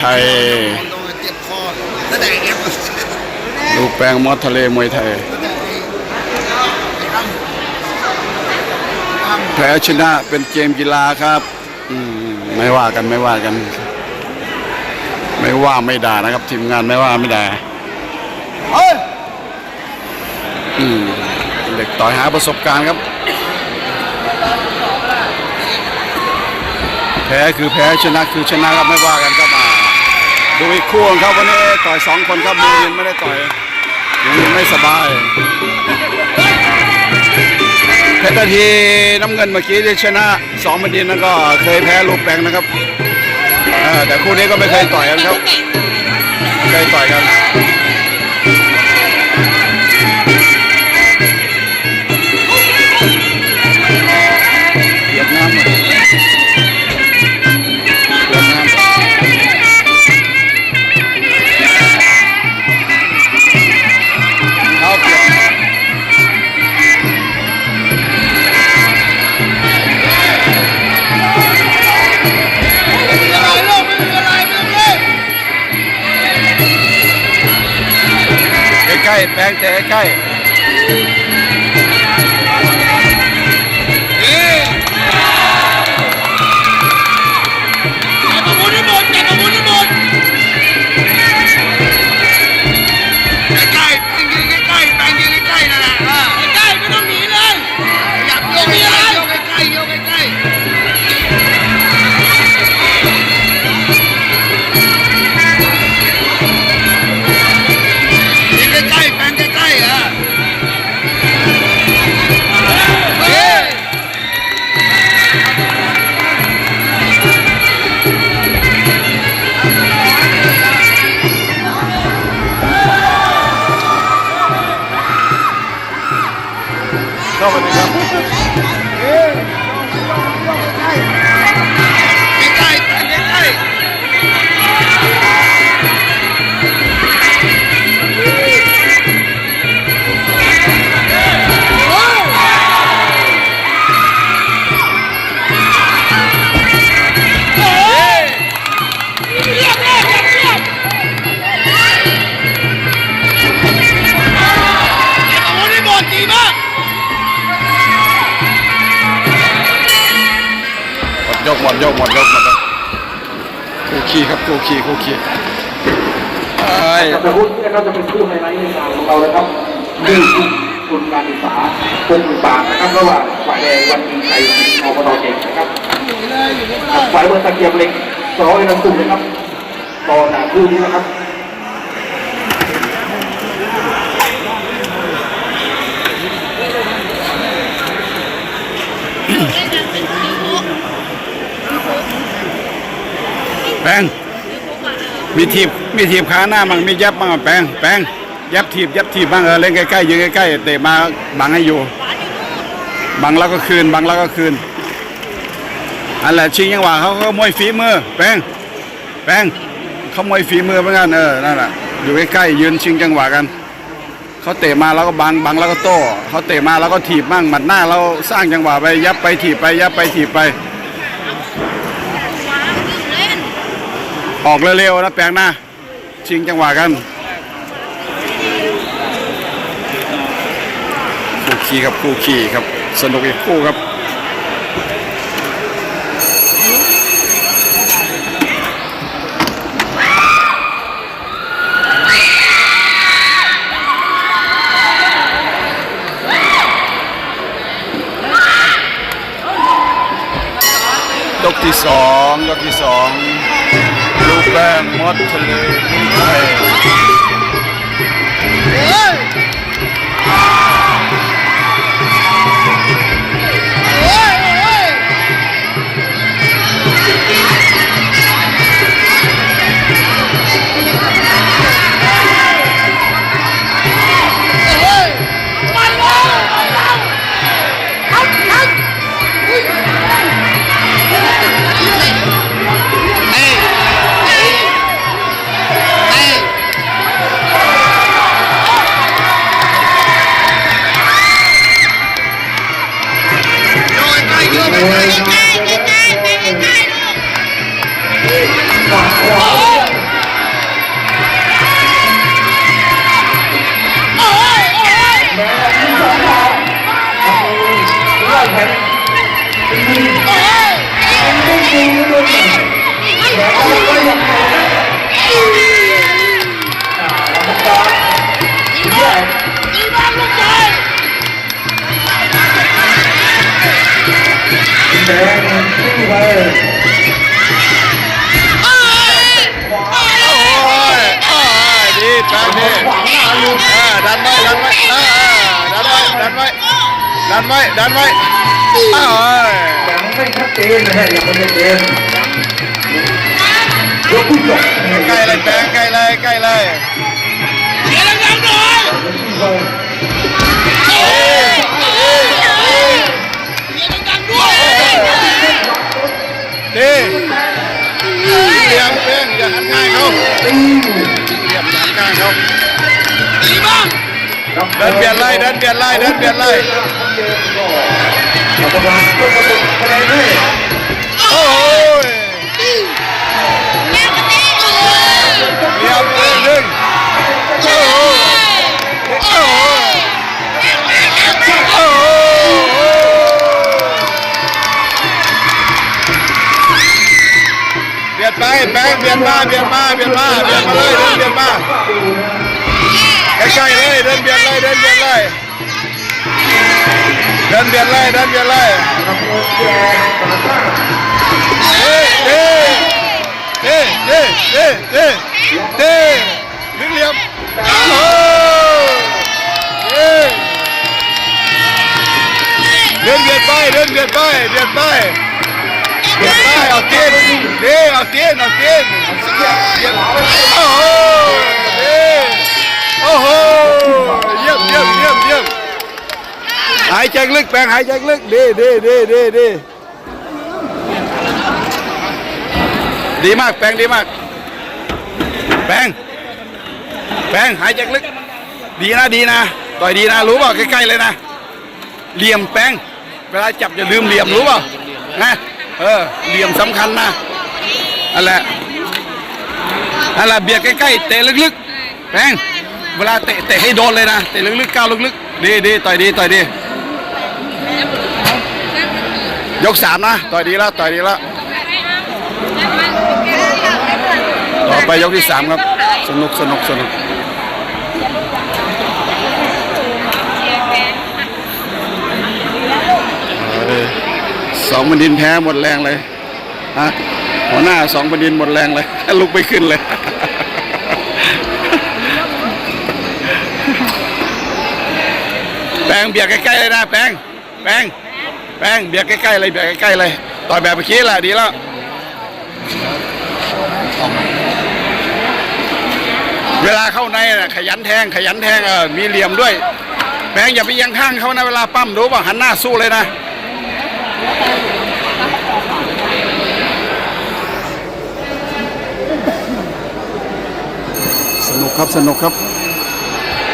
ไทยโดนเจ็บคอตั้งแต่เอฟลูกแปลงมอสทะเลมวยไทย แพ้ชนะเป็นเกมกีฬาครับอืมไม่ว่ากันไม่ว่ากัน ไม่ว่าไม่ด่านะครับ ทีมงานไม่ว่าไม่ด่าอืมเด็กต่อยหาประสบการณ์ครับ แพ้คือแพ้ชนะคือชนะครับไม่ว่ากันครับมา ดูอีกคู่ครับวันนี้ต่อยสองคนครับมือเย็นไม่ได้ต่อยยังไม่สบายเพชรทีน้ำเงินเมื่อกี้ที่ชนะสองบันดินนั้นก็เคยแพ้ลูกแปลงนะครับแต่คู่นี้ก็ไม่เคยต่อยกันครับไม่เคยต่อยกัน แปลงแต่ใกล้ ยกหมดยกหมดยกหมดครับคู่ขี้ครับคู่ขี้คู่ขี้ไอ้ยแต่หุ้นนี่นะครับจะเป็นคู่ไฮไลท์ในงานของเรานะครับหนึ่งทุนการศึกษาหกหมื่นบาทนะครับระหว่างฝ่ายแดงวันมีชัยอบตเด็กนะครับฝ่ายเมืองตะเกียบเหล็กสร้อยน้ำตุ่มนะครับต่อจากคู่นี้นะครับ ปงมีทีบมีทีบขาหน้ามั่งมียับมั่งแปงแปงยับทีบยับทีบบ้างเออเล่นใกล้ๆยืนใกล้ๆเตะมาบังให้อยู่บังแล้วก็คืนบังแล้วก็คืนอันแหละชิงยังหวะเขาเขามวยฝีมือแปงแปงเขามวยฝีมือเหมือนกันเออนั่นแหละอยู่ใกล้ๆยืนชิงจังหวะกันเขาเตะมาแล้วก็บังบังแล้วก็โต้เขาเตะมาแล้วก็ถีบมั่งหมัดหน้าเราสร้างจังหวะไปยับไปถีบไปยับไปถีบไป ออกเร็วๆนะแปลงหน้า ชิงจังหวะกันคู่ขี่ครับคู่ขี่ครับ สนุกอีกคู่ครับยกที่สองยกที่สอง ลูกแไปโอ้ยโอ้ยดีแป๊บนี่เออดันไว้ดันไว้เออดันไว้ดันไว้ดันไว้ดันไว้โอ้ยยันไม่ชัดเจนนะฮะยันไม่ชัดเจนยกผู้จบใกล้เลยแบงใกล้เลยใกล้เลยเดี๋ยวเราดันหน่อย ดีเหลี่ยมแป้งอย่าหันข้างเขาเหลี่ยมหันข้างเขาดีมากเดินเบียดไล่เดินเบียดไล่เดินเบียดไล่กรรมการยกกระตุกคะแนนให้โอ้ยเหลี่ยมหนึ่งหนึ่งโอ้โหโอ้โห ยดไปแป้งเบียดมาเบียดมาเบียดมาเบียดมาเลยเดินเบียดมาใกล้ๆเลยเดินเบียดเลยเดินเบียดเลยเดินเบียดเลยเดินเบียดเลยกับโอแกตาซ่าเฮ้เฮ้เฮ้เฮ้เฮ้เฮ้เฮ้ลึกเหลี่ยมโอ้โหเฮ้เดินเบียดไปเดินเบียดไปเบียดไป เบียดไปเอาเตียนเด้เอาเตียนเอาเตียนเบียดโอ้โหเด้โอ้โหเยี่ยมเยี่ยมเยี่ยมเยี่ยมหายใจลึกแปลงหายใจลึกดีดีดีดีดีดีมากแปลงดีมาก แปลงแปลงหายใจลึก ดีนะดีนะต่อยดีนะรู้เปล่าใกล้ๆเลยนะเหลี่ยมแปลงเวลาจับอย่าลืมเหลี่ยมรู้เปล่านะ เออเหลี่ยมสำคัญนะนั่นแหละนั่นแหละเบียดใกล้ๆเตะลึกๆแปงเวลาเตะเตะให้โดนเลยนะเตะลึกๆก้าวลึกๆดีดีต่อยดีต่อยดี ยกสามนะต่อยดีแล้วต่อยดีแล้วต่อไปยกที่สามครับ สนุกสนุกสนุกเอาดิส องบดินแพ้หมดแรงเลยฮะหัวหน้าสองบดินหมดแรงเลย ลุกไม่ขึ้นเลย แปงเบียดใกล้ๆเลยนะแปงแปงแปงเบียดใกล้ๆเลยเบียดใกล้ๆเลยต่อยแบบเมื่อกี้แหละดีแล้วเวลาเข้าในน่ะขยันแทงขยันแทงเออมีเหลี่ยมด้วยแบงอย่าไปยังข้างเขานะเวลาปั้มรู้ป่ะหันหน้าสู้เลยนะสนุก ครับสนุกครับ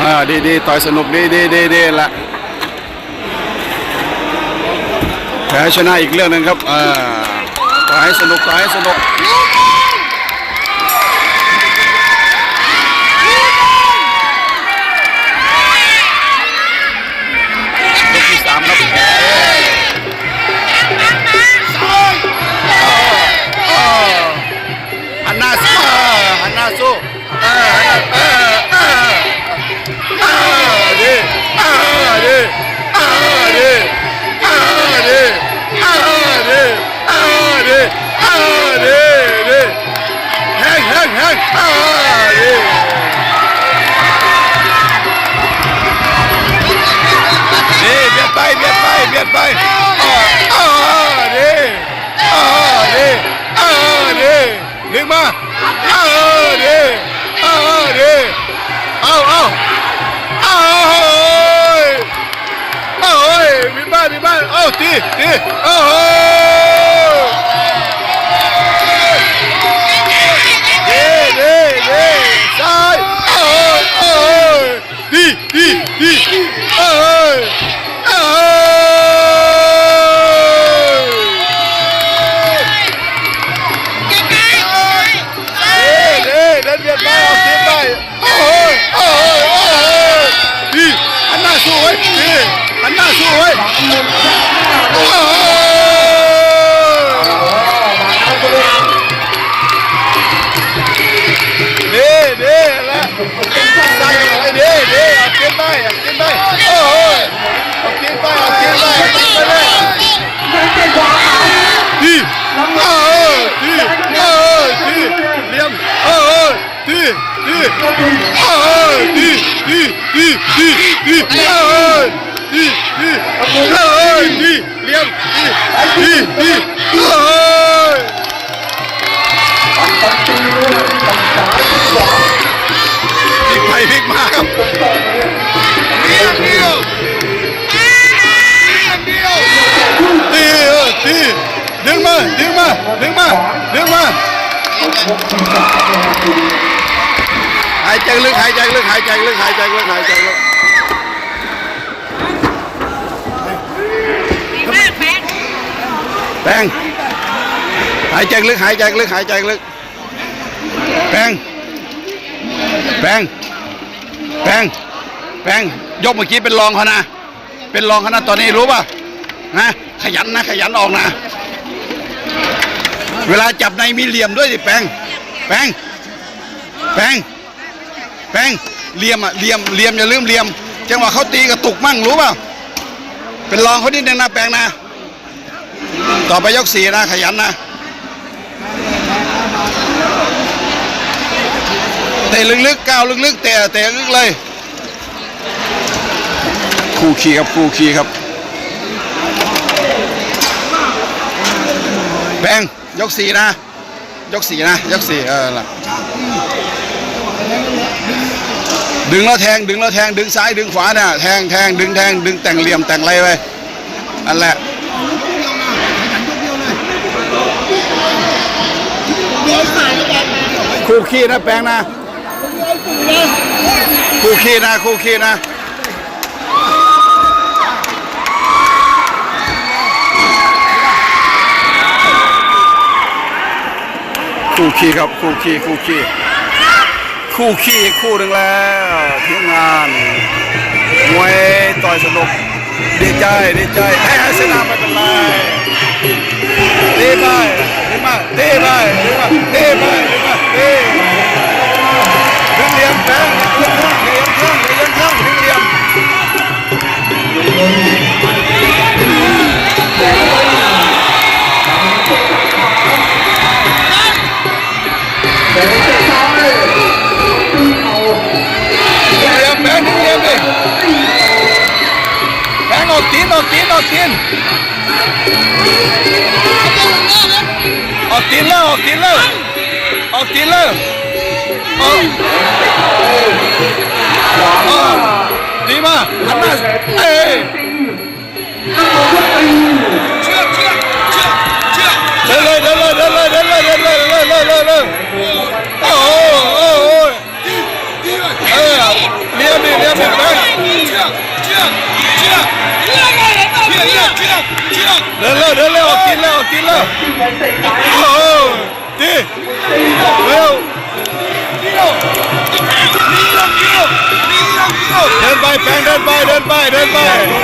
อ่าดีดีต่อยสนุกดีดีดีดีละแพ้ชนะอีกเรื่องหนึ่งครับอ่าต่อยสนุกต่อยสนุก ดึงมา ดึงมา ดึงมาดึงมาหกสี่สามนะครับคุณหายใจลึกหายใจลึกหายใจลึกหายใจลึกหายใจลึกดีมากแป๊กแปงหายใจลึกหายใจลึกหายใจลึกแปงแปงแปงแปงยกเมื่อกี้เป็นรองเขานะ เป็นรองเขานะตอนนี้รู้ป่ะนะขยันนะขยันออกนะ เวลาจับในมีเหลี่ยมด้วยสิแปงแปงแปงแปงเหลี่ยมอะเหลี่ยมเหลี่ยมอย่าลืมเหลี่ยม จังหวะเขาตีกระตุกมั่งรู้ป่ะเป็นรองเขานิดนึงนะแปงนะ ต่อไปยกสี่นะขยันนะเตะลึกๆก้าวลึกๆเตะเตะลึกเลย คู่ขี่ครับคู่ขี่ครับแบง ยกสี่นะ ยกสี่นะ ยกสี่เออล่ะดึงแล้วแทงดึงแล้วแทงดึงซ้ายดึงขวาน่ะแทงแทงดึงแทงดึงแต่งเหลี่ยมแต่งอะไรไปอันแหละคู่ขี้นะแปลงนะคู่ขี้นะคู่ขี้นะ คู่ขี้ครับคู่ขี้คู่ขี้คู่ขี้คู่หนึ่งแล้วทีมงานมวยต่อยสนุกดีใจดีใจแพ้ชนะไม่เป็นไร ออกตีนออกตีนออกตีนออกตีนแล้วออกตีนแล้วออกตีนแล้วออก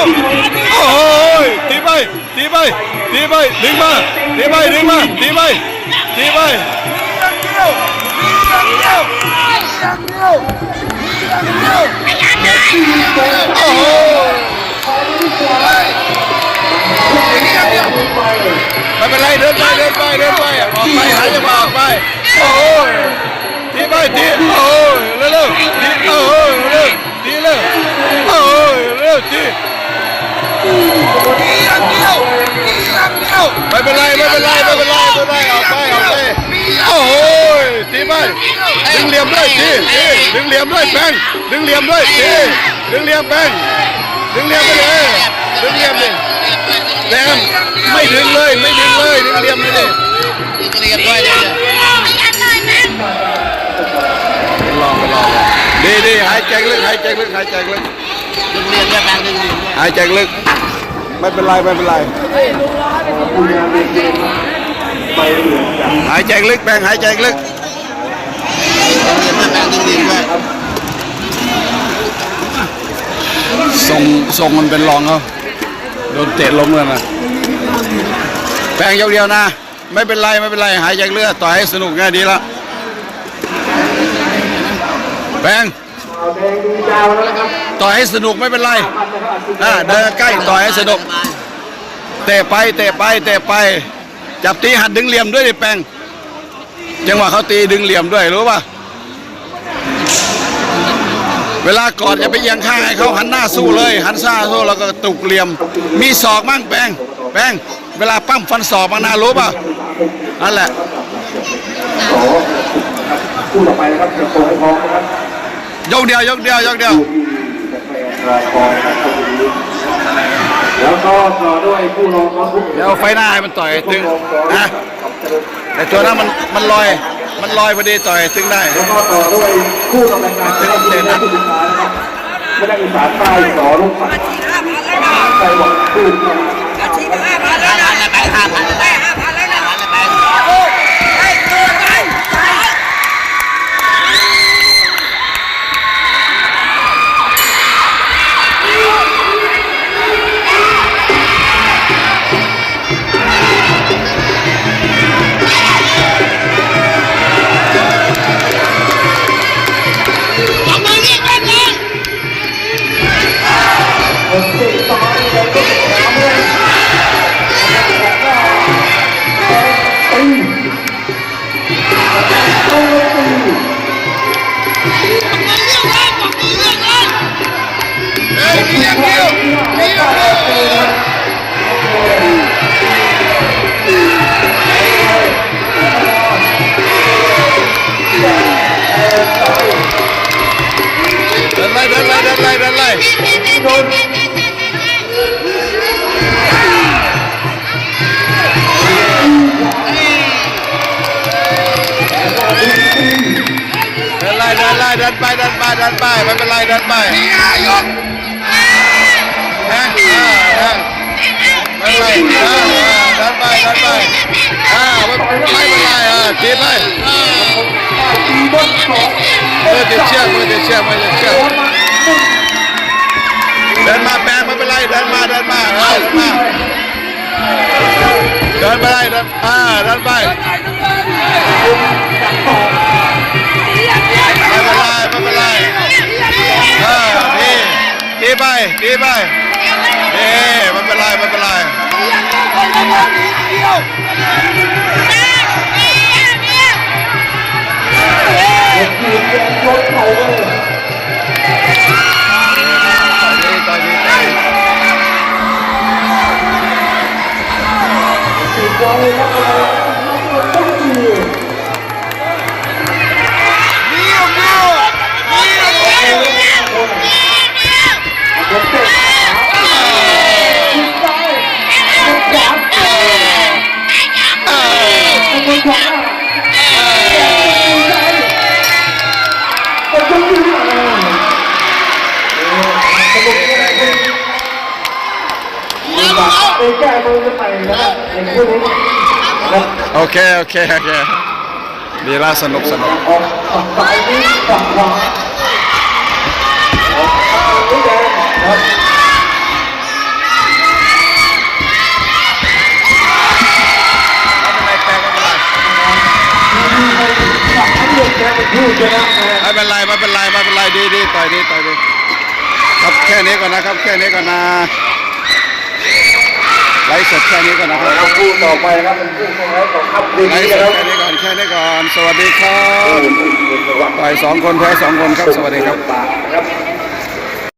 โอ้โหตีไปตีไปตีไปดึงมาตีไปดึงมาตีไปตีไปเดียวเดียวเดียวเดียวโอ้โหไม่เป็นไรเดินไปเดินไปเดินไปออกไปหาจังหวะออกไปโอ้ยทีไปทีโอ้ยเร็วเร็วทีโอ้ยเร็วทีเร็วโอ้ยเร็วที ไม่เป็นไรไม่เป็นไรไม่เป็นไรไม่เป็นไรออกไปออกไปโอ้ยทีไปดึงเหลี่ยมด้วยทีทีดึงเหลี่ยมด้วยแบงดึงเหลี่ยมด้วยทีดึงเหลี่ยมแบงดึงเหลี่ยมไปเลยดึงเหลี่ยมดิแบงไม่ดึงเลยไม่ดึงเลยดึงเหลี่ยมเลยดิเรียบร้อยเลยไม่ยันเลยแม่ลองไปลองดีดีหายใจลึกหายใจลึกหายใจลึก ดึงเรียนเรียบร้อยดึงเรียนหายใจลึก ไม่เป็นไรไม่เป็นไรคุณยาเด็กเกมไปเหลืองจากหายใจลึกแบงหายใจลึกเรียนแม่ดึงเรียนด้วยทรงทรงมันเป็นรองเขาโดนเตะล้มเลยนะแบงยาวๆนะ ไม่เป็นไรไม่เป็นไรหายใจลึกต่อยให้สนุกง่ายดีละแบง เอาแดงดีดาวแล้วนะครับต่อยให้สนุกไม่เป็นไรพันนะครับอ่าเดินใกล้ต่อยให้สนุก เตะไปเตะไปเตะไป จับตีหัดดึงเหลี่ยมด้วยดิแปงจังหวะเขาตีดึงเหลี่ยมด้วยรู้ป่ะเวลากอดอย่าไปเอียงข้างให้เขาหันหน้าสู้เลย หันซ่าสู้แล้วก็ตุกเหลี่ยม มีศอกมั่งแปงแปงเวลาปั้มฟันศอกบางนารู้ป่ะนั่นแหละสองครับคู่ต่อไปนะครับจะโชว์ให้พร้อมนะครับ ยกเดียวยกเดียวยกเดียวคู่ที่จะแฟนรายคองนะครับคู่นี้แล้วก็ต่อด้วยคู่รองน้องทุกเดี๋ยวไฟหน้าให้มันต่อยตึงนะแต่ตัวนั้นมันมันลอยมันลอยพอดีต่อยตึงได้แล้วก็ต่อด้วยคู่กำลังการนะครับคู่นี้คู่สุดท้ายนะครับไม่ได้อีสานใต้สอลูกปัดไต้หวันคู่ครับห้าพันแล้วนะไปห้าพันแล้วห้าพันแอติดเชือกเมื่อติดเชือกเมื่อติดเชือกเดินมาแปลงไม่เป็นไรเดินมาเดินมาเดินมาเดินไปเลยเดินอ่าเดินไปไม่เป็นไรไม่เป็นไรเออดีดีไปดีไปดีไม่เป็นไรไม่เป็นไรต่ อ แก้มือกันใหม่นะครับในคู่นี้โอเค โอเค โอเคดีละสนุกสนุกออกซ้ายนี้ฝั่งขวาออกทางนี้แดงนะครับไม่เป็นไรไม่เป็นไรไม่เป็นไรไม่เป็นไรไม่เป็นไรดีดีต่อยดีต่อยดีครับแค่นี้ก่อนนะครับ แค่นี้ก่อนนะ ไลฟ์สดแค่นี้ก่อนนะครับแล้วคู่ต่อไปครับเป็นคู่ของเราของอัพดีไลฟ์สนะดครับแค่นี้ก่อนแค่นี้ก่อน สวัสดีครับต่อยสองคนแพ้สองคนครับ สวัสดีครับบาทนะครับ